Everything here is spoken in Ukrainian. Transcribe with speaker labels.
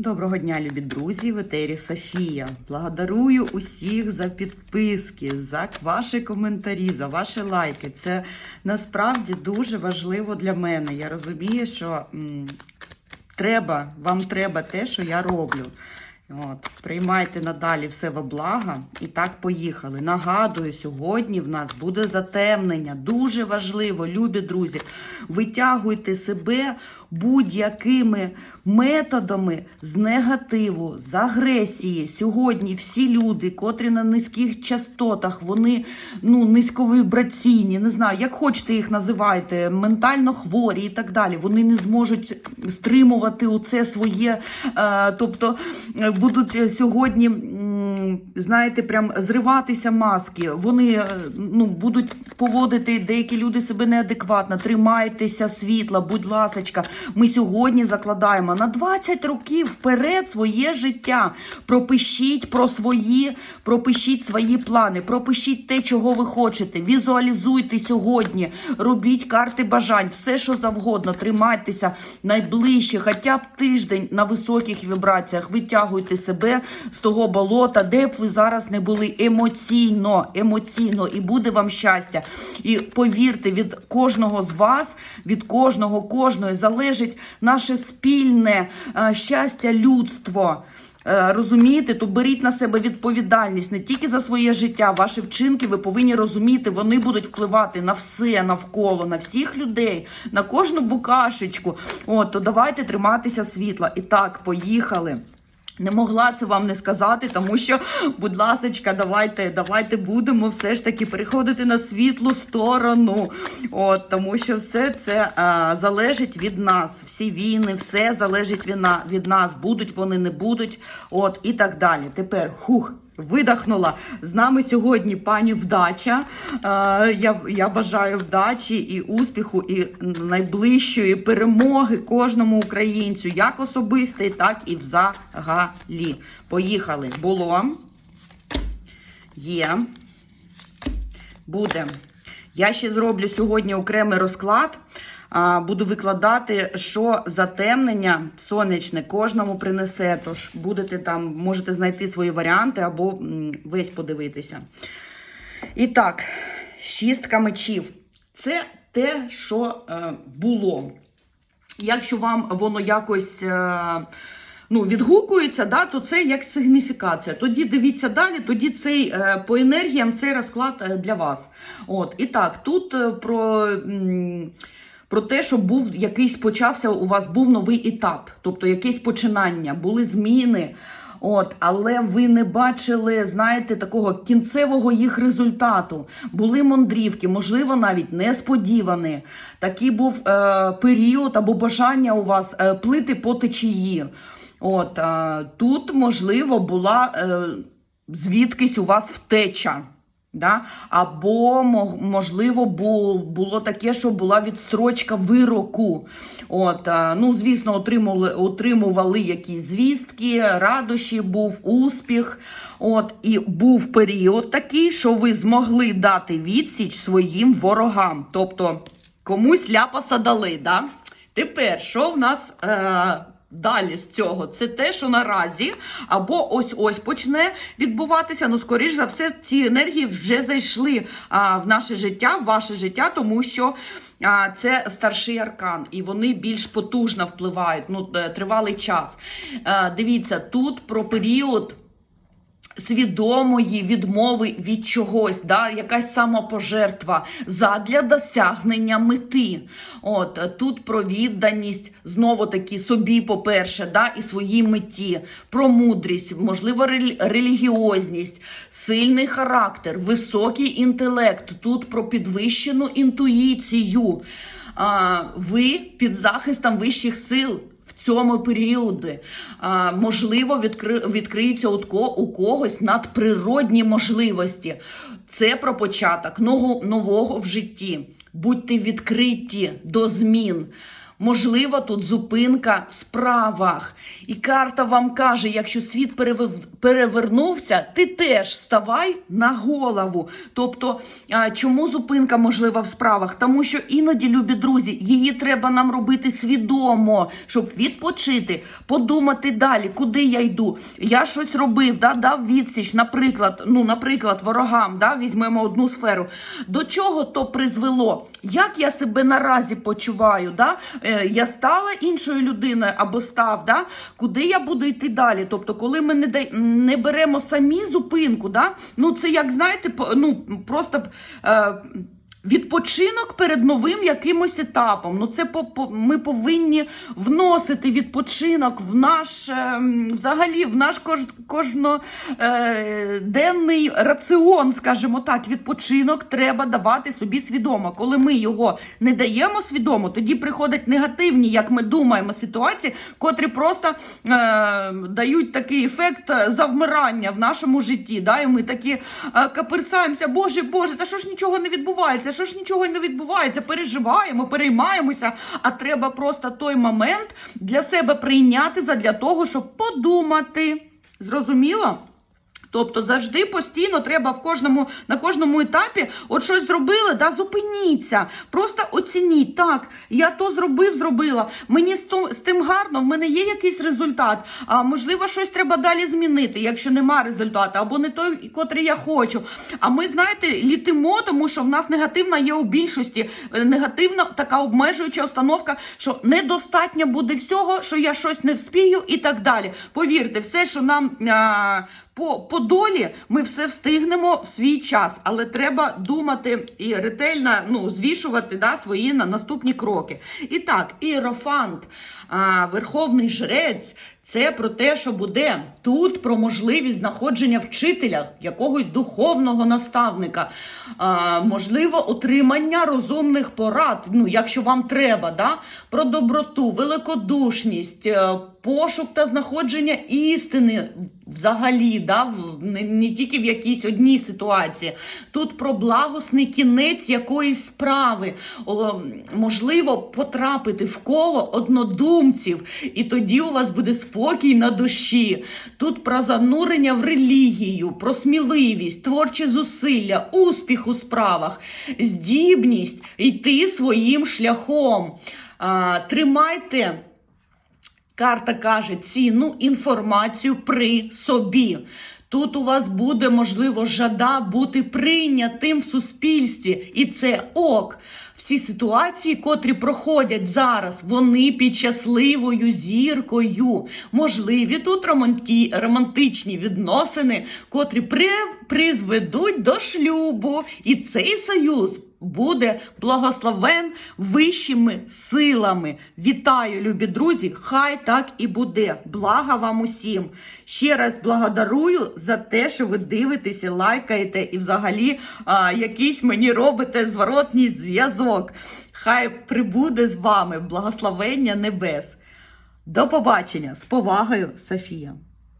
Speaker 1: Доброго дня, любі друзі! В етері Софія. Благодарую усіх за підписки, за ваші коментарі, за ваші лайки. Це насправді дуже важливо для мене. Я розумію, що м, треба, вам треба те, що я роблю. От, приймайте надалі все во благо. І так поїхали. Нагадую, сьогодні в нас буде затемнення. Дуже важливо, любі друзі. Витягуйте себе будь-якими методами з негативу, з агресії. Сьогодні всі люди, котрі на низьких частотах, вони ну, низьковібраційні, не знаю, як хочете їх називайте, ментально хворі і так далі. Вони не зможуть стримувати оце своє, е, тобто е, будуть сьогодні, знаєте, прям зриватися маски. Вони е, ну, будуть поводити деякі люди себе неадекватно. Тримайтеся світла, будь ласочка. Ми сьогодні закладаємо на 20 років вперед своє життя. Пропишіть про свої, пропишіть свої плани, пропишіть те, чого ви хочете. Візуалізуйте сьогодні, робіть карти бажань, все, що завгодно. Тримайтеся найближче, хоча б тиждень на високих вібраціях. Витягуйте себе з того болота, де б ви зараз не були емоційно, емоційно, і буде вам щастя. І повірте, від кожного з вас, від кожного, кожної залежить наше спільне е, щастя, людство. Е, Розумієте, то беріть на себе відповідальність не тільки за своє життя, ваші вчинки ви повинні розуміти, вони будуть впливати на все навколо, на всіх людей, на кожну букашечку. От, то давайте триматися світла. І так, поїхали. Не могла це вам не сказати, тому що, будь ласочка, давайте, давайте будемо все ж таки переходити на світлу сторону. От, тому що все це а, залежить від нас. Всі війни, все залежить від, на, від нас. Будуть вони, не будуть. От і так далі. Тепер хух. Видихнула з нами сьогодні пані вдача. Е, я, я бажаю вдачі і успіху, і найближчої перемоги кожному українцю, як особистий, так і взагалі. Поїхали. Було. Є. Буде. Я ще зроблю сьогодні окремий розклад. Буду викладати, що затемнення сонячне кожному принесе. Тож будете там, можете знайти свої варіанти або весь подивитися. І так, шістка мечів. Це те, що е, було. Якщо вам воно якось. Е, Ну, відгукується, да, то це як сигніфікація. Тоді дивіться далі, тоді цей е, по енергіям цей розклад для вас. От, І так, тут про. Про те, що був якийсь почався, у вас був новий етап, тобто якесь починання, були зміни. От, але ви не бачили, знаєте, такого кінцевого їх результату. Були мандрівки, можливо, навіть несподівані. Такий був е, період або бажання у вас е, плити по течії. От, е, тут, можливо, була е, звідкись у вас втеча. Да? Або, можливо, було таке, що була відстрочка вироку. От, ну, звісно, отримували, отримували якісь звістки, радощі, був успіх. От, і був період такий, що ви змогли дати відсіч своїм ворогам. Тобто комусь ляпаса дали. Да? Тепер, що в нас. Е- Далі з цього це те, що наразі або ось ось почне відбуватися. Ну, скоріш за все, ці енергії вже зайшли а, в наше життя, в ваше життя, тому що а, це старший аркан, і вони більш потужно впливають. Ну, е, тривалий час. А, дивіться, тут про період свідомої відмови від чогось, да, якась самопожертва задля досягнення мети. От тут про відданість знову таки собі, по-перше, да, і своїй меті, про мудрість, можливо, релігіозність, сильний характер, високий інтелект. Тут про підвищену інтуїцію. А, ви під захистом вищих сил в цьому періоді. Можливо, відкри... відкриються у, когось надприродні можливості. Це про початок нового в житті. Будьте відкриті до змін. Можливо, тут зупинка в справах. І карта вам каже, якщо світ перевернувся, ти теж ставай на голову. Тобто, чому зупинка можлива в справах? Тому що іноді, любі друзі, її треба нам робити свідомо, щоб відпочити, подумати далі, куди я йду. Я щось робив, да, дав відсіч, наприклад, ну, наприклад, ворогам, да, візьмемо одну сферу. До чого то призвело? Як я себе наразі почуваю? Да? Е, я стала іншою людиною або став, да? куди я буду йти далі? Тобто, коли ми не, не беремо самі зупинку, да? ну це як знаєте, ну, просто. Е, Відпочинок перед новим якимось етапом. Ну, це по, по ми повинні вносити відпочинок в наш ем, взагалі в наш кож, кожноденний раціон, скажімо так. Відпочинок треба давати собі свідомо. Коли ми його не даємо свідомо, тоді приходять негативні, як ми думаємо, ситуації, котрі просто е, дають такий ефект завмирання в нашому житті. Да? І ми такі е, каперцаємося, Боже, Боже, та що ж нічого не відбувається? Що ж нічого не відбувається? Переживаємо, переймаємося. А треба просто той момент для себе прийняти задля того, щоб подумати. Зрозуміло? Тобто завжди постійно треба в кожному на кожному етапі от щось зробили, да зупиніться. Просто оцініть. Так, я то зробив, зробила. Мені з, то- з тим гарно, в мене є якийсь результат. А можливо, щось треба далі змінити, якщо нема результату, або не той, котрий я хочу. А ми, знаєте, літимо, тому що в нас негативна є у більшості. е, Негативна така обмежуюча установка, що недостатньо буде всього, що я щось не вспію і так далі. Повірте, все, що нам. А, по, по долі ми все встигнемо в свій час, але треба думати і ретельно ну, звішувати да, свої на, наступні кроки. І так, іерофант, а, верховний жрець. Це про те, що буде тут про можливість знаходження вчителя, якогось духовного наставника, а, можливо, отримання розумних порад, ну, якщо вам треба, да? про доброту, великодушність, е, пошук та знаходження істини взагалі, да? в- не, не тільки в якійсь одній ситуації. Тут про благосний кінець якоїсь справи. О, можливо, потрапити в коло однодумців, і тоді у вас буде спокій на душі. Тут про занурення в релігію, про сміливість, творчі зусилля, успіх у справах, здібність йти своїм шляхом. А, тримайте. Карта каже цінну інформацію при собі. Тут у вас буде, можливо, жада бути прийнятим в суспільстві, і це ок. Всі ситуації, котрі проходять зараз, вони під щасливою зіркою. Можливі тут романті- романтичні відносини, котрі при, призведуть до шлюбу. І цей союз буде благословен вищими силами. Вітаю, любі друзі! Хай так і буде. Блага вам усім. Ще раз благодарую за те, що ви дивитеся, лайкаєте і взагалі а, якийсь мені робите зворотній зв'язок. Хай прибуде з вами благословення небес. До побачення з повагою, Софія.